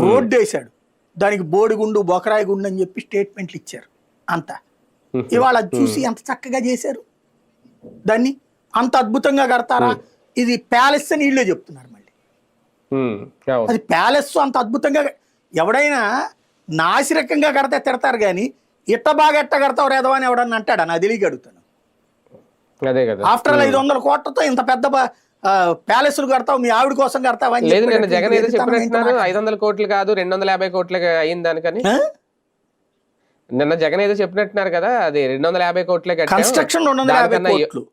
Road వేశాడు. దానికి బోడిగుండు బొకరాయి గుండు అని చెప్పి స్టేట్మెంట్లు ఇచ్చారు. అంతా. ఇవాళ అది చూసి ఎంత చక్కగా చేశారు. దాన్ని అంత అద్భుతంగా కడతారా? ఇది ప్యాలెస్ అని వీళ్ళే చెప్తున్నారు మళ్ళీ. అది ప్యాలెస్ అంత అద్భుతంగా ఎవడైనా నాసిరకంగా కడితే తిడతారు కానీ ఇట్ట బాగా ఎట్ట కడతావు రేదవా అని ఎవడన్నా అంటాడా? నా తెలియక అడుగుతాను. ఆఫ్టర్ ఆల్ ఐదు వందల కోట్లతో ఇంత పెద్ద ప్యాలెస్లు కడతావు మీ ఆవిడ కోసం కడతావు అని లేదు నిన్న జగన్ ఏదో చెప్పినట్టున్నారు ఐదు వందల కోట్లు కాదు రెండు వందల యాభై కోట్లు అయింది దానికని? నిన్న జగన్ ఏదో చెప్పినట్టున్నారు కదా అది రెండు వందల యాభై కోట్లే. కన్స్ట్రక్షన్ రెండు వందల యాభై కోట్లు.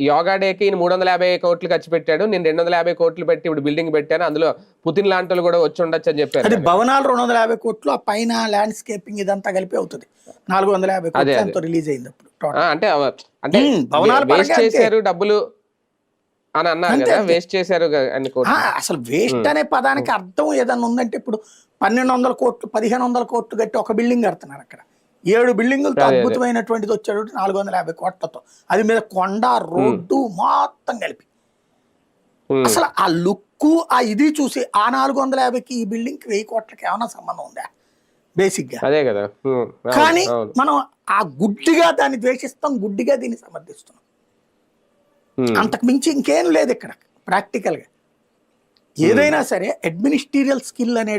యోగా డేకి మూడు వందల యాభై కోట్లు ఖర్చు పెట్టాడు. నేను రెండు వందల యాభై కోట్లు పెట్టి ఇప్పుడు బిల్డింగ్ పెట్టాను. అందులో పుతిన్ లాంటి కూడా వచ్చి ఉండొచ్చు అని చెప్పారు అది భవనాలు రెండు వందల యాభై కోట్లు ఆ పైన ల్యాండ్స్కేపింగ్ ఇదంతా కలిపి అవుతుంది. నాలుగు వందల యాభై కోట్లు రిలీజ్ అయింది అప్పుడు. అంటే అవ- అంటే వేస్ట్. చేశారు డబ్బులు. అని అన్నారు కదా. వేస్ట్ చేశారు కోట్లు అసలు వేస్ట్ అనే పదానికి అర్థం ఏదన్నా ఉందంటే ఇప్పుడు పన్నెండు వందల కోట్లు పదిహేను వందల కోట్లు కట్టి ఒక బిల్డింగ్ కడుతున్నారు అక్కడ. ఏడు బిల్డింగులతో అదే, అదే. అద్భుతమైనటువంటిది వచ్చాడు నాలుగు వందల యాభై కోట్లతో. అది మీద కొండ రోడ్డు మొత్తం కలిపి. అసలు ఆ లుక్ ఆ ఇది చూసి ఆ నాలుగు వందల యాభైకి ఈ బిల్డింగ్ వెయ్యి కోట్లకి ఏమైనా సంబంధం ఉందా? బేసిక్గా. అదే కదా. కానీ మనం ఆ గుడ్డిగా దాన్ని ద్వేషిస్తాం గుడ్డిగా దీన్ని సమర్థిస్తున్నాం. Hmm. అంతకు మించి ఇంకేం లేదు ఇక్కడ ప్రాక్టికల్గా. ఏదైనా సరే అడ్మినిస్ట్రీరియల్ స్కిల్ అనే